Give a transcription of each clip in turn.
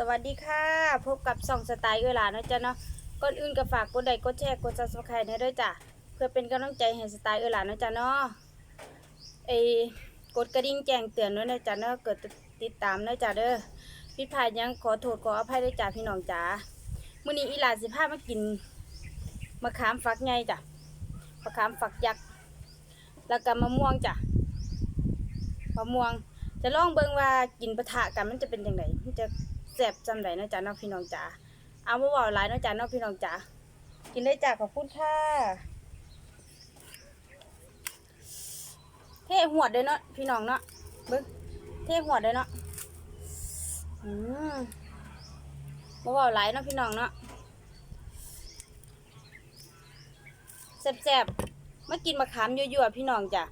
สวัสดีค่ะ พบกับส่องสไตล์เวลานะจ๊ะเนาะก่อนอื่นก็ฝากกดไลค์กดแชร์กดซับสไครต์ให้ด้วยจ้ะเพื่อเป็นกำลังใจให้สไตล์เวลานะจ๊ะเนาะไอ้กดกระดิ่งแจ้งเตือนด้วยนะจ๊ะเนาะเกิดติดตามนะจ๊ะเด้อผิดพลาดยังขอโทษขออภัยด้วยจ้ะพี่น้องจ๋ามื้อนี้อีหลาสิพามากินมะขามฝักใหญ่จ้ะมะขามฝักยักษ์แล้วก็มะม่วงจ้ะมะม่วงจะลองเบิ่งว่ากินปะทะกันมันจะเป็นยังไงมันจะ แซ่บจำไดเนาะจ๊ะน้องพี่น้องจ๋าเอาบ่เว้าหลายนาะจ๊ะน้องพี่น้องจ๋ากินได้จ้ะขอบคุณค่ะเทหัวดเลยเนาะพี่น้องเนาะเบิ่งเทหัวดเลยเนาะอืมบ่เว้าหลายเนาะพี่น้องเนาะแซ่บๆมากินมะขามยั่วๆพี่น้องจ้ะ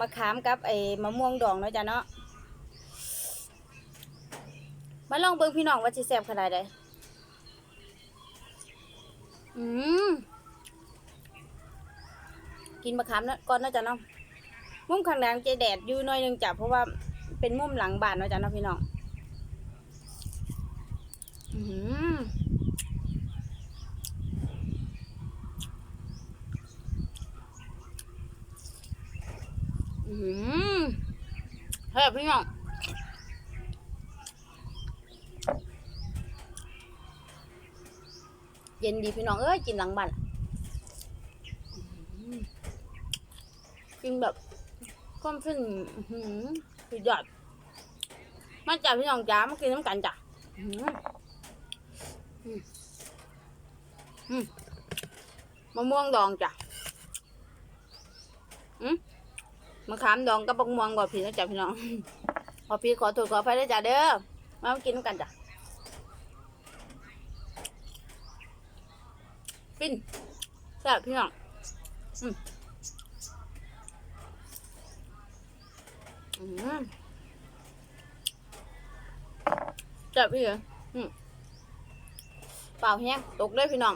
มะขามกับไอ้มะม่วงดองเนาะจ้ะเนาะ มาลองเบิ่งพี่น้องว่าสิแซ่บขนาดใดอืมกินมะขามนะก่อนนะจ้ะเนาะมุมข้างหลังจะแดดอยู่หน่อยนึงจ้ะเพราะว่าเป็นมุมหลังบ้านนะจ้ะเนาะพี่น้องอืมอืมเฮ้ยพี่น้อง เย็นดีพี่น้องเอ้ยกินหลังบ้านกินแบบความฟินอื้อหือสุดยอดมาจากพี่น้องจ๋ามากินน้ำกันจ้ะมะม่วงดองจ้ะมะขามดองกับมะม่วงก่อนพี่นะจ๊ะพี่น้องขอพี่ขอโทษขออภัยด้วยจ้ะเด้อมากินน้ำกันจ้ะ ฟินแซ่บพี่น้องอืมอืมแซ่บพี่เหรออืมเปล่าแห้งตกเลยพี่น้อง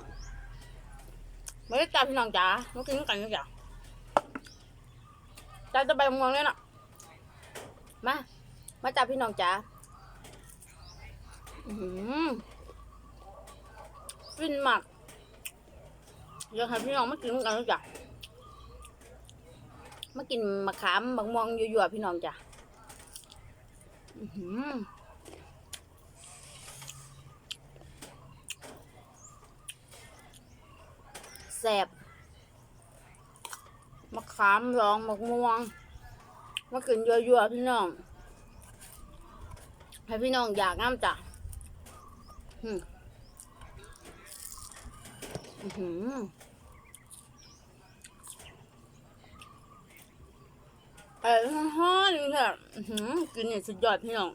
ไม่ได้จับพี่น้องจ๋ามากินกันจ๋าจ้าจะไปมองเลยเนาะมา มาจับพี่น้องจ๋าอืมฟินมาก อยากให้พี่น้องมากินกันจ้ะมากินมะขามมะม่วงยั่วๆพี่น้องจ้ะแซ่บมะขามรองมะม่วงมากินยั่วๆพี่น้องให้พี่น้องอยากน้ำจ้ะอืมอื้ อหือเออฮ้อนๆค่ะกินเนี่ยสุดยอดพี่น้อง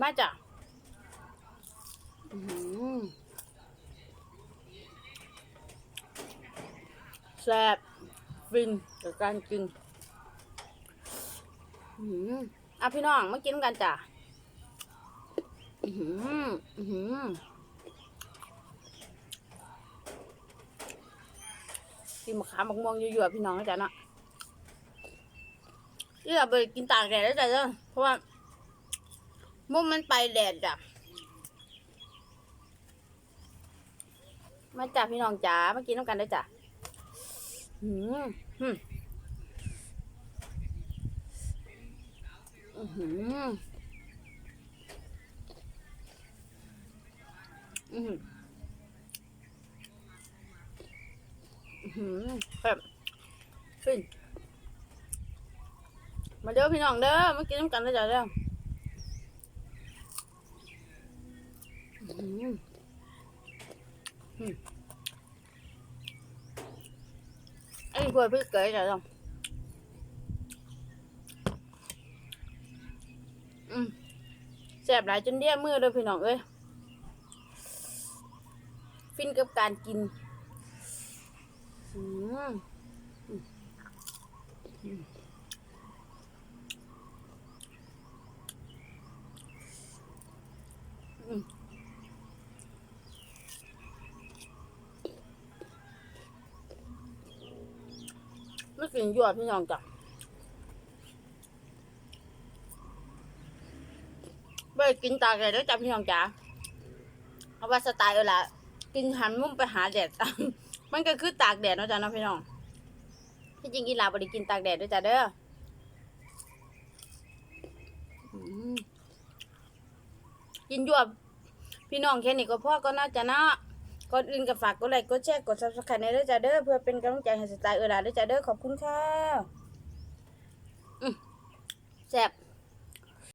มาจ้ะแซ่บฟินกับการกินอื้อหืออะพี่น้องมากินกันจ้ะอือหืออือหือ กินมะขามมะม่วงยั่วๆพี่น้องนะจ๊ะเนาะที่เราไปกินตากแดดแล้วจ้ะเด้อเพราะว่ามุมมันไปแดดจ้ะมาจ้ะพี่น้องจ๋ามากินน้ำกันได้จ้ะอืมอืมอือหืออือหืออื้อหือ แบบฟินมาเด้อพี่น้องเด้อมากินน้ำกันเลยจ้ะเด้ออื้อหืออืมไอ้พวกพี่เก๋จ้ะเด้ออืมแสบหลายจนเดี้ยมือเลยพี่น้องเอ้ยฟินกับการกิน ไม่กินยวดพี่น้องจ้ะได้กินตาแดดแล้วจ้ะพี่น้องจ๋าเอาว่าสไตล์เออล่ะกินหันมุมไปหาแดดมั มันก็คือตากแดดเนาะจ้ะเนาะพี่น้องที่จริงอีหลาบ่ได้กินตากแดดด้วยจ้ะเด้อกินยวบพี่น้องแค่นี้ก็พ่อก็น่าจะนาะก่อนอื่นก็ฝากกดไลค์กดแชร์กด Subscribe ในด้อจ้ะเด้อเพื่อเป็นกำลังใจให้สไตล์เออล่ะเด้อจ้ะเด้อขอบคุณค่ะแซ่บ